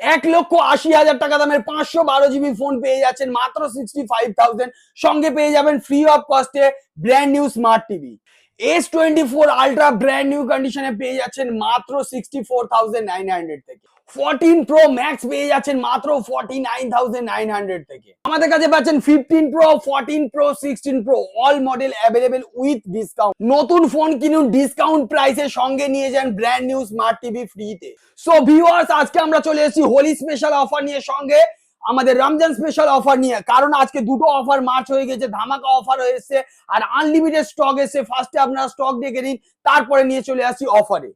এক লক্ষ আশি হাজার টাকা দামের পাঁচশো বারো জিবি ফোন পেয়ে যাচ্ছেন মাত্র সিক্সটি ফাইভ থাউজেন্ড সঙ্গে পেয়ে যাবেন free of কস্টে brand new smart TV S twenty four ultra brand new কন্ডিশনে পেয়ে যাচ্ছেন মাত্র sixty four thousand nine hundred থেকে। ফোরটিন প্রো ম্যাক্স পেয়ে যাচ্ছেন মাত্র forty nine thousand nine hundred থেকে। আমাদের কাছে পাচ্ছেন fifteen pro fourteen pro sixteen pro all model available with discount নতুন ফোন কিনুন ডিসকাউন্ট প্রাইসের সঙ্গে নিয়ে যান ব্র্যান্ড নিউ স্মার্ট টিভি ফ্রিতে সো ভিউয়ার্স আজকে আমরা চলে এসেছি হোলি স্পেশাল অফার নিয়ে সঙ্গে। আমাদের রমজান স্পেশাল অফার নিয়ে। কারণ আজকে দুটো অফার মার্চ হয়ে গেছে, ধামাকা অফার হয়েছে আর আনলিমিটেড স্টক এসে ফার্স্টে আপনারা স্টক দেখে নিন, তারপরে নিয়ে চলে আসছি অফারে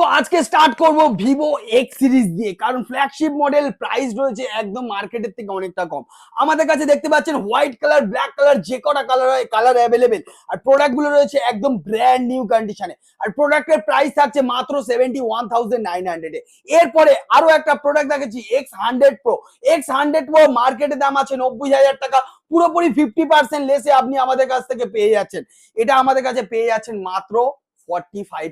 তো আজকে স্টার্ট করব ভিভো এক্স সিরিজ দিয়ে, কারণ ফ্ল্যাগশিপ মডেল প্রাইস রয়েছে একদম মার্কেটের থেকে অনেকটা কম। আমাদের কাছে দেখতে পাচ্ছেন হোয়াইট কালার ব্ল্যাক কালার যে কটা কালার হয় কালার অ্যাভেলেবেল আর প্রোডাক্টগুলো রয়েছে একদম ব্র্যান্ড নিউ কন্ডিশনে আর প্রোডাক্টের প্রাইস থাকছে মাত্র সেভেন্টি ওয়ান থাউজেন্ড নাইন হান্ড্রেডে এরপরে আরও একটা প্রোডাক্ট দেখেছি X hundred pro X hundred pro মার্কেটে দাম আছে নব্বই হাজার টাকা। পুরোপুরি ফিফটি পার্সেন্ট লেসে আপনি আমাদের কাছ থেকে পেয়ে যাচ্ছেন। এটা আমাদের কাছে পেয়ে যাচ্ছেন মাত্র ফর্টি ফাইভ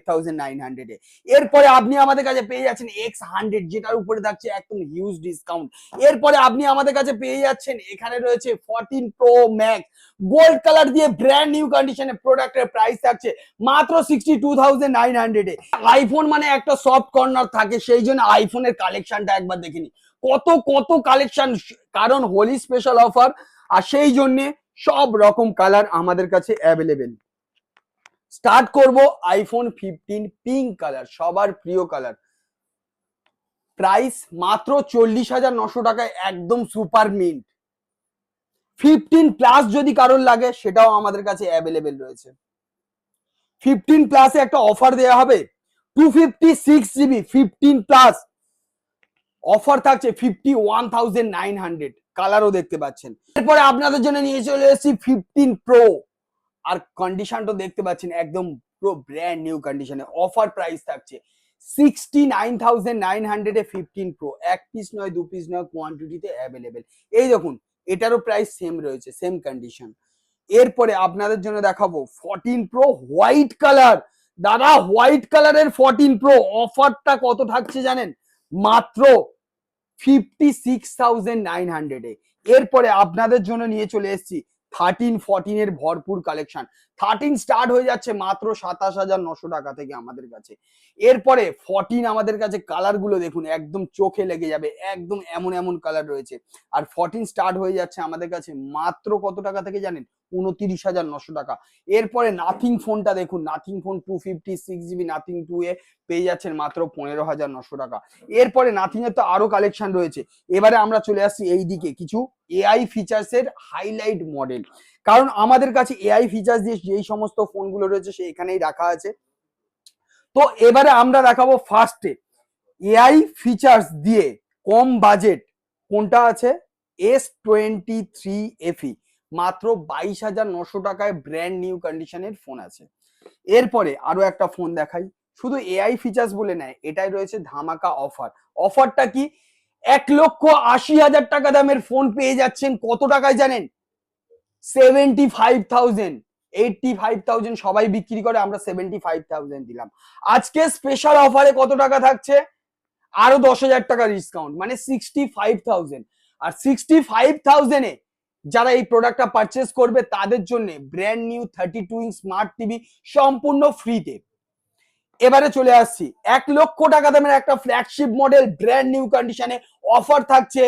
এরপরে আপনি আমাদের কাছে পেয়ে যাচ্ছেন এক্স হান্ড্রেড যেটার উপরে থাকছে একদম হিউজ ডিসকাউন্ট এরপরে আপনি আমাদের কাছে পেয়ে যাচ্ছেন, এখানে রয়েছে fourteen pro max gold colour দিয়ে ব্র্যান্ড নিউ কন্ডিশনে প্রোডাক্টের প্রাইস থাকছে মাত্র সিক্সটি টু থাউজেন্ড নাইন হান্ড্রেডে আইফোন মানে একটা সফট কর্নার থাকে, সেই জন্য আইফোনের কালেকশনটা একবার দেখে নি কত কত কালেকশন কারণ হোলি স্পেশাল অফার আর সেই জন্যে সব রকম কালার আমাদের কাছে অ্যাভেলেবেল স্টার্ট করব আইফোন ফিফটিন পিঙ্ক কালার সবার প্রিয় কালার প্রাইস মাত্র চল্লিশ হাজার নশো টাকায় একদম সুপার মিন্ট ফিফটিন প্লাস যদি কারোর লাগে, সেটাও আমাদের কাছে অ্যাভেলেবেল রয়েছে। ফিফটিন প্লাসে একটা অফার দেওয়া হবে two fifty six GB fifteen plus offer থাকছে fifty one thousand nine hundred কালারও দেখতে পাচ্ছেন। এরপরে আপনাদের জন্য নিয়ে চলে এসেছি ফিফটিন প্রো আর কন্ডিশনটা দেখতে পাচ্ছেন, একদম পুরো ব্র্যান্ড নিউ কন্ডিশনে অফার প্রাইস থাকছে সিক্সটি নাইন থাউজেন্ড নাইন হান্ড্রেডে ফিফটিন প্রো এক পিস নয়, দু পিস নয় কোয়ান্টিটিতে অ্যাভেলেবেল এই দেখুন, এটারও প্রাইস সেম রয়েছে সেম কন্ডিশন এরপরে আপনাদের জন্য দেখাবো ফোরটিন প্রো হোয়াইট কালার দাদা হোয়াইট কালারের ফোরটিন প্রো অফারটা কত থাকছে জানেন? মাত্র ফিফটি সিক্স থাউজেন্ড নাইন হান্ড্রেডে এরপরে আপনাদের জন্য নিয়ে চলে এসেছি থার্টিন ফোরটিন এর ভরপুর কালেকশন থার্টিন স্টার্ট হয়ে যাচ্ছে মাত্র সাতাশ হাজার নশো টাকা থেকে আমাদের কাছে। এরপরে ফোরটিন আমাদের কাছে কালারগুলো দেখুন, একদম চোখে লেগে যাবে, একদম এমন এমন কালার রয়েছে। আর ফোরটিন স্টার্ট হয়ে যাচ্ছে আমাদের কাছে মাত্র কত টাকা থেকে জানেন? উনতিরিশ হাজার নশো টাকা। এরপরে নাথিং ফোনটা দেখুন nothing phone two fifty six GB nothing two a পেয়ে যাচ্ছেন মাত্র পনেরো হাজার নশো টাকা। এরপরে নাথিং এর তো আরও কালেকশন রয়েছে। এবারে আমরা চলে আসছি এই দিকে কিছু এআই ফিচার্স এর হাইলাইট মডেল কারণ আমাদের কাছে এআই ফিচার্স দিয়ে যেই সমস্ত ফোনগুলো রয়েছে সে এখানেই রাখা আছে। তো এবারে আমরা দেখাবো ফার্স্টে এআই ফিচার্স দিয়ে কম বাজেট কোনটা আছে? এস টোয়েন্টি থ্রি এফি মাত্র বাইশ হাজার নশো টাকায় ব্র্যান্ড নিউ কন্ডিশনের ফোন আছে। এরপরে আরও একটা ফোন দেখাই। শুধু এআই ফিচার্স বলে নেয়, এটাই রয়েছে ধামাকা অফার অফারটা কি? এক লক্ষ আশি হাজার টাকা দামের ফোন পেয়ে যাচ্ছেন। কত টাকায় জানেন? Seventy five thousand eighty five thousand সবাই বিক্রি করে, আমরা সেভেন্টি ফাইভ থাউজেন্ড দিলাম। আজকে স্পেশাল অফারে কত টাকা থাকছে? আরও দশ হাজার টাকা ডিসকাউন্ট মানে সিক্সটি ফাইভ থাউজেন্ড আর সিক্সটি ফাইভ থাউজেন্ডে যারা এই প্রোডাক্টটা পারচেস করবে, তাদের জন্য brand new thirty two inch smart TV সম্পূর্ণ ফ্রিতে এবারে চলে আসছি, এক লক্ষ টাকা দামের একটা ফ্ল্যাগশিপ মডেল ব্র্যান্ড নিউ কন্ডিশনে অফার থাকছে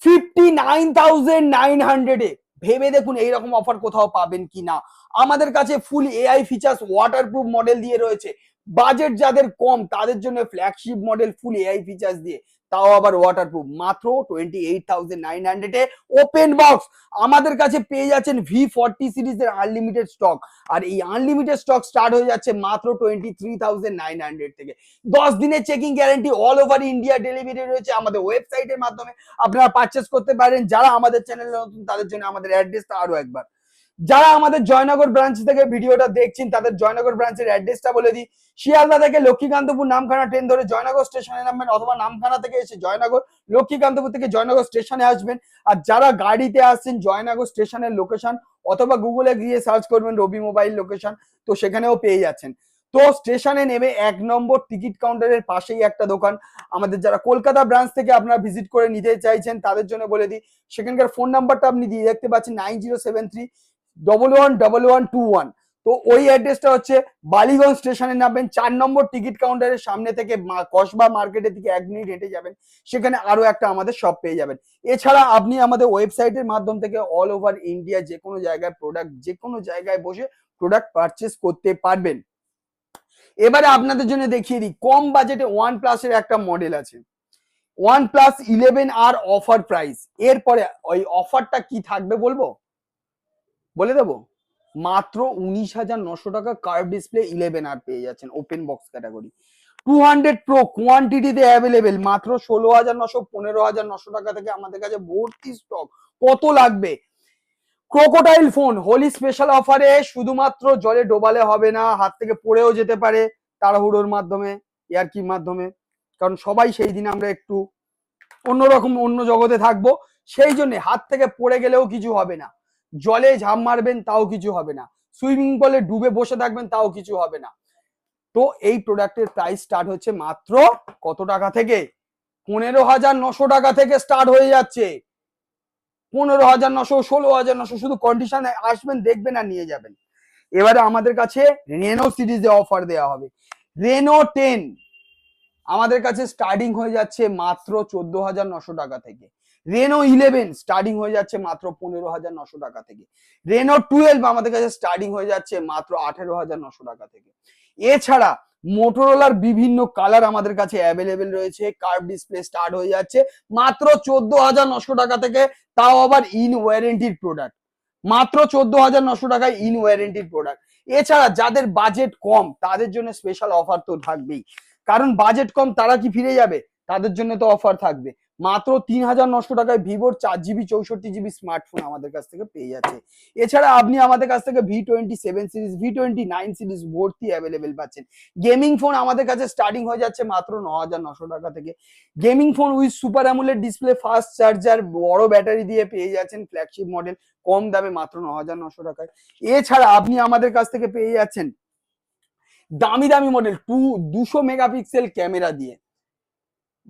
ফিফটি নাইন থাউজেন্ড নাইন হান্ড্রেডে ভেবে দেখুন এইরকম অফার কোথাও পাবেন কি না আমাদের কাছে full AI features waterproof model দিয়ে রয়েছে। বাজেট যাদের কম, তাদের জন্য flagship model full AI features দিয়ে। তাও আবার ওয়াটারপ্রুফ মাত্র টোয়েন্টি এইট থাউজেন্ড নাইন হান্ড্রেডে ওপেন বক্স আমাদের কাছে পেয়ে যাচ্ছেন ভি ফর্টি সিরিজের আনলিমিটেড স্টক আর এই আনলিমিটেড স্টক স্টার্ট হয়ে যাচ্ছে মাত্র twenty three thousand nine hundred থেকে। দশ দিনের checking guarantee all over India delivery রয়েছে আমাদের ওয়েবসাইটের মাধ্যমে। আপনারা পারচেস করতে পারেন। যারা আমাদের চ্যানেলে নতুন, তাদের জন্য আমাদের অ্যাড্রেসটা আরও একবার। যারা আমাদের জয়নগর ব্রাঞ্চ থেকে ভিডিওটা দেখছেন, তাদের জয়নগর ব্রাঞ্চের অ্যাড্রেসটা বলে দিই। শিয়ালদা থেকে লক্ষ্মীকান্তপুর নামখানা ট্রেন ধরে জয়নগর স্টেশনে নামবেন অথবা নামখানা থেকে এসে জয়নগর, লক্ষ্মীকান্তপুর থেকে জয়নগর স্টেশনে আসবেন। আর যারা গাড়িতে আসছেন, জয়নগর স্টেশনের লোকেশন অথবা গুগলে গিয়ে সার্চ করবেন রবি মোবাইল লোকেশন তো সেখানেও পেয়ে যাচ্ছেন। তো স্টেশনে নেমে এক নম্বর টিকিট কাউন্টারের পাশেই একটা দোকান। আমাদের যারা কলকাতা ব্রাঞ্চ থেকে আপনারা ভিজিট করে নিতে চাইছেন, তাদের জন্য বলে দিই, সেখানকার ফোন নাম্বারটা আপনি দিয়ে দেখতে পাচ্ছেন nine zero seven three double one double one two one তো ওই অ্যাড্রেসটা হচ্ছে বালিগঞ্জ স্টেশনে নামবেন, চার নম্বর টিকিট কাউন্টারের সামনে থেকে কসবা মার্কেটের দিকে এক মিনিট হেঁটে যাবেন, সেখানে আরও একটা আমাদের শপ পেয়ে যাবেন। এছাড়া আপনি আমাদের ওয়েবসাইটের মাধ্যম থেকে অল ওভার ইন্ডিয়া যে কোনো জায়গায় প্রোডাক্ট যে কোনো জায়গায় বসে প্রোডাক্ট পারচেস করতে পারবেন। এবারে আপনাদের জন্য দেখিয়ে দিই, কম বাজেটে ওয়ান প্লাসের একটা মডেল আছে। ওয়ান প্লাস ইলেভেন আর অফার প্রাইস এরপরে ওই অফারটা কি থাকবে বলব? বলে দেবো, মাত্র উনিশ হাজার নশো টাকা কার্ভ ডিসপ্লে ইলেভেন আর পেয়ে যাচ্ছেন open box category two hundred pro কোয়ান্টিটিতে available মাত্র ষোলো হাজার নশো, পনেরো হাজার নশো টাকা থেকে আমাদের কাছে ভর্তি স্টক কত লাগবে? ক্রোকোডাইল ফোন হোলি স্পেশাল অফারে শুধুমাত্র জলে ডোবালে হবে না, হাত থেকে পড়েও যেতে পারে তাড়াহুড়োর মাধ্যমে, ইয়ার্কির মাধ্যমে। কারণ সবাই সেই দিন আমরা একটু অন্যরকম, অন্য জগতে থাকব, সেই জন্য হাত থেকে পড়ে গেলেও কিছু হবে না। জলে ঝাঁপ মারবেন তাও কিছু হবে না। সুইমিং পুলে ডুবে বসে থাকবেন তাও কিছু হবে না। তো এই প্রোডাক্টের প্রাইস স্টার্ট হচ্ছে মাত্র কত টাকা থেকে? পনেরো হাজার নশো টাকা থেকে স্টার্ট হয়ে যাচ্ছে। পনেরো হাজার নশো, ষোলো হাজার নশো শুধু কন্ডিশনে আসবেন, দেখবেন আর নিয়ে যাবেন। এবারে আমাদের কাছে রেনো সিরিজে অফার দেওয়া হবে। রেনো টেন আমাদের কাছে স্টার্টিং হয়ে যাচ্ছে মাত্র চোদ্দ হাজার নশো টাকা থেকে। রেনো ইলেভেন স্টার্টিং হয়ে যাচ্ছে মাত্র পনেরো হাজার নশো টাকা থেকে। রেনো টুয়েলভ আমাদের কাছে স্টার্টিং হয়ে যাচ্ছে মাত্র আঠেরো হাজার নশো টাকা থেকে। এছাড়া মোটরোলার বিভিন্ন কালার আমাদের কাছে অ্যাভেলেবেল রয়েছে। কার্ভ ডিসপ্লে স্টার্ট হয়ে যাচ্ছে মাত্র চোদ্দ হাজার নশো টাকা থেকে। তাও আবার ইন ওয়ারেন্টির প্রোডাক্ট মাত্র চোদ্দ হাজার নশো টাকায় ইন ওয়ারেন্টির প্রোডাক্ট এছাড়া যাদের বাজেট কম, তাদের জন্য স্পেশাল অফার তো থাকবেই। কারণ বাজেট কম তারা কি ফিরে যাবে? তাদের জন্য তো অফার থাকবে। মাত্র তিন হাজার নশো টাকায় ভিভোর চার জিবি, চৌষট্টি জিবি স্মার্টফোন আমাদের কাছ থেকে পেয়ে যাচ্ছে। এছাড়া আপনি আমাদের কাছ থেকে V twenty seven series, V twenty nine series ভর্তি অ্যাভেলেবেল পাচ্ছেন। গেমিং ফোন আমাদের কাছে স্টার্টিং হয়ে যাচ্ছে মাত্র ন হাজার নশো টাকা থেকে। Gaming phone with super amoled display fast charger বড় ব্যাটারি দিয়ে পেয়ে যাচ্ছেন ফ্ল্যাগশিপ মডেল কম দামে মাত্র ন হাজার নশো টাকায়। এছাড়া আপনি আমাদের কাছ থেকে পেয়ে যাচ্ছেন দামি দামি মডেল টু দুশো মেগাপিক্সেল ক্যামেরা দিয়ে।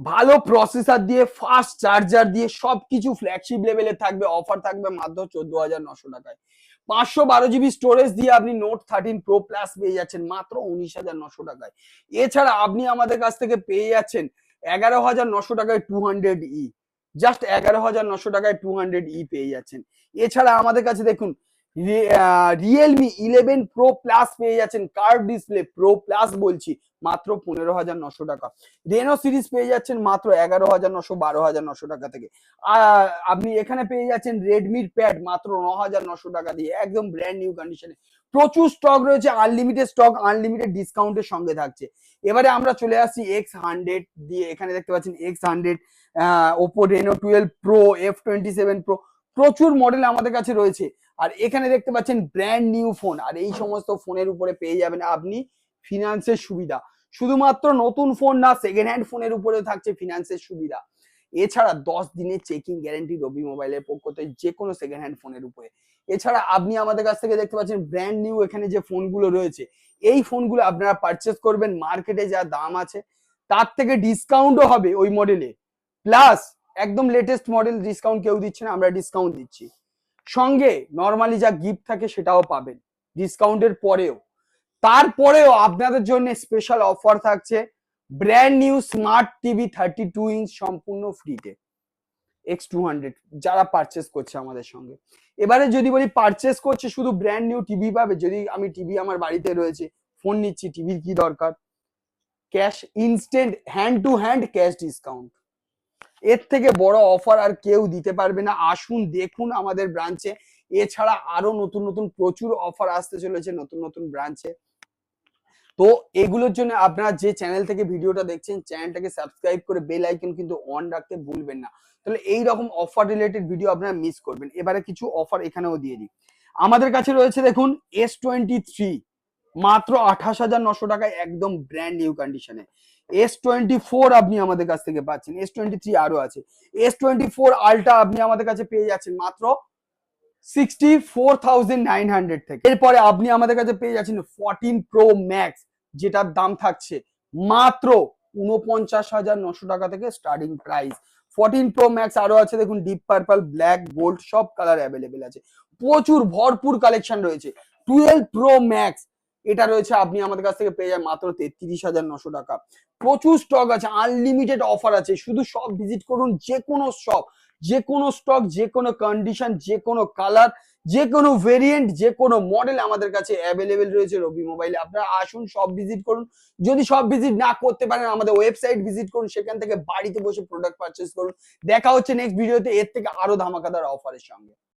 ভালো প্রসেসর দিয়ে ফাস্ট চার্জার দিয়ে সবকিছু ফ্ল্যাগশিপ লেভেলে থাকবে অফার থাকবে মাত্র চোদ্দ হাজার নশো টাকায়। পাঁচশো বারো জিবি স্টোরেজ দিয়ে আপনি নোট থার্টিন প্রো প্লাস পেয়ে যাচ্ছেন মাত্র উনিশ হাজার নশো টাকায়। এছাড়া আপনি আমাদের কাছ থেকে পেয়ে যাচ্ছেন এগারো হাজার নশো টাকায় টু হান্ড্রেড ই জাস্ট এগারো হাজার নশো টাকায় টু হান্ড্রেড ই পেয়ে যাচ্ছেন। এছাড়া আমাদের কাছে দেখুন রিয়েলমি ইলেভেন প্রো প্লাস পেয়ে যাচ্ছেন কার্ভ ডিসপ্লে প্রো প্লাস বলছি, মাত্র পনেরো হাজার নশো টাকা। রেনো সিরিজ পেয়ে যাচ্ছেন মাত্র এগারো হাজার নশো, বারো হাজার নশো টাকা থেকে। আপনি এখানে পেয়ে যাচ্ছেন রেডমির প্যাড মাত্র ন হাজার নশো টাকা দিয়ে, একদম ব্র্যান্ড নিউ কন্ডিশনে প্রচুর স্টক রয়েছে আনলিমিটেড স্টক আনলিমিটেড ডিসকাউন্টের সঙ্গে থাকছে। এবারে আমরা চলে আসছি এক্স হান্ড্রেড দিয়ে, এখানে দেখতে পাচ্ছেন X hundred Oppo Reno twelve pro F twenty seven pro প্রচুর মডেল আমাদের কাছে রয়েছে। আর এখানে দেখতে পাচ্ছেন ব্র্যান্ড নিউ ফোন আর এই সমস্ত ফোনের উপরে পেয়ে যাবেন আপনি ফিনান্সের সুবিধা। শুধুমাত্র নতুন ফোন না সেকেন্ড হ্যান্ড ফোনের উপরে থাকছে ফিনান্সের সুবিধা। এছাড়া দশ দিনের চেকিং গ্যারেন্টি রবি মোবাইলের পক্ষ থেকে যে কোনো সেকেন্ড হ্যান্ড ফোনের উপরে। এছাড়া আপনি আমাদের কাছ থেকে দেখতে পাচ্ছেন ব্র্যান্ড নিউ এখানে যে ফোনগুলো রয়েছে, এই ফোনগুলো আপনারা পারচেস করবেন মার্কেটে যা দাম আছে, তার থেকে ডিসকাউন্টও হবে ওই মডেলে প্লাস একদম লেটেস্ট মডেল ডিসকাউন্ট কেউ দিচ্ছে না, আমরা ডিসকাউন্ট দিচ্ছি। সঙ্গে নর্মালি যা গিফট থাকে সেটাও পাবেন। ডিসকাউন্টের পরেও। তারপরেও আপনাদের জন্য স্পেশাল অফার থাকছে brand new smart TV thirty two inch সম্পূর্ণ ফ্রিতে এক্স টু হান্ড্রেড যারা পারচেস করছে আমাদের সঙ্গে। এবারে যদি বলি পারচেস করছে শুধু ব্র্যান্ড নিউ টিভি পাবে, যদি আমি টিভি আমার বাড়িতে রয়েছে ফোন নিচ্ছি টিভির কি দরকার? Cash instant hand to hand cash discount এর থেকে বড় অফার আর কেউ দিতে পারবে না। আসুন, দেখুন আমাদের ব্রাঞ্চে এছাড়া আরও নতুন নতুন প্রচুর অফার আসতে চলেছে নতুন নতুন ব্রাঞ্চে তো এগুলোর জন্য আপনারা যে চ্যানেল থেকে ভিডিওটা দেখছেন চ্যানেলটাকে সাবস্ক্রাইব করে বেল আইকন কিন্তু অন রাখতে ভুলবেন না। তাহলে এই রকম অফার রিলেটেড ভিডিও আপনারা মিস করবেন। এবারে কিছু অফার এখানেও দিয়ে দিই। আমাদের কাছে রয়েছে দেখুন এস টোয়েন্টি থ্রি মাত্র আঠাশ হাজার নশো টাকায় একদম ব্র্যান্ড নিউ কন্ডিশনে এস টোয়েন্টি ফোর আপনি আমাদের কাছ থেকে পাচ্ছেন এস টোয়েন্টি থ্রি আরও আছে। এস টোয়েন্টি ফোর আলটা আপনি আমাদের কাছে পেয়ে যাচ্ছেন মাত্র sixty four thousand nine hundred থেকে। এরপরে আপনি আমাদের কাছে পেয়ে যাচ্ছেন ফোরটিন প্রো ম্যাক্স যেটার দাম থাকছে মাত্র উনপঞ্চাশ হাজার নশো টাকা থেকে starting price fourteen pro max আরও আছে, দেখুন ডিপ পার্পল ব্ল্যাক গোল্ড সব কালার অ্যাভেলেবেল আছে। প্রচুর, ভরপুর কালেকশন রয়েছে। টুয়েলভ প্রো ম্যাক্স এটা রয়েছে, আপনি আমাদের কাছ থেকে পেয়ে যান মাত্র তেত্রিশ হাজার নশো টাকা। প্রচুর স্টক আছে আনলিমিটেড অফার আছে, শুধু সব ভিজিট করুন, যে কোনো শপ যে কোনো স্টক যে কোনো কন্ডিশন যে কোনো কালার যে কোনো ভেরিয়েন্ট যে কোনো মডেল আমাদের কাছে অ্যাভেলেবেল রয়েছে রবি মোবাইলে আপনারা আসুন সব ভিজিট করুন। যদি সব ভিজিট না করতে পারেন, আমাদের ওয়েবসাইট ভিজিট করুন, সেখান থেকে বাড়িতে বসে প্রোডাক্ট পারচেস করুন। দেখা হচ্ছে নেক্সট ভিডিওতে এর থেকে আরও ধামাকাদার অফারের সঙ্গে।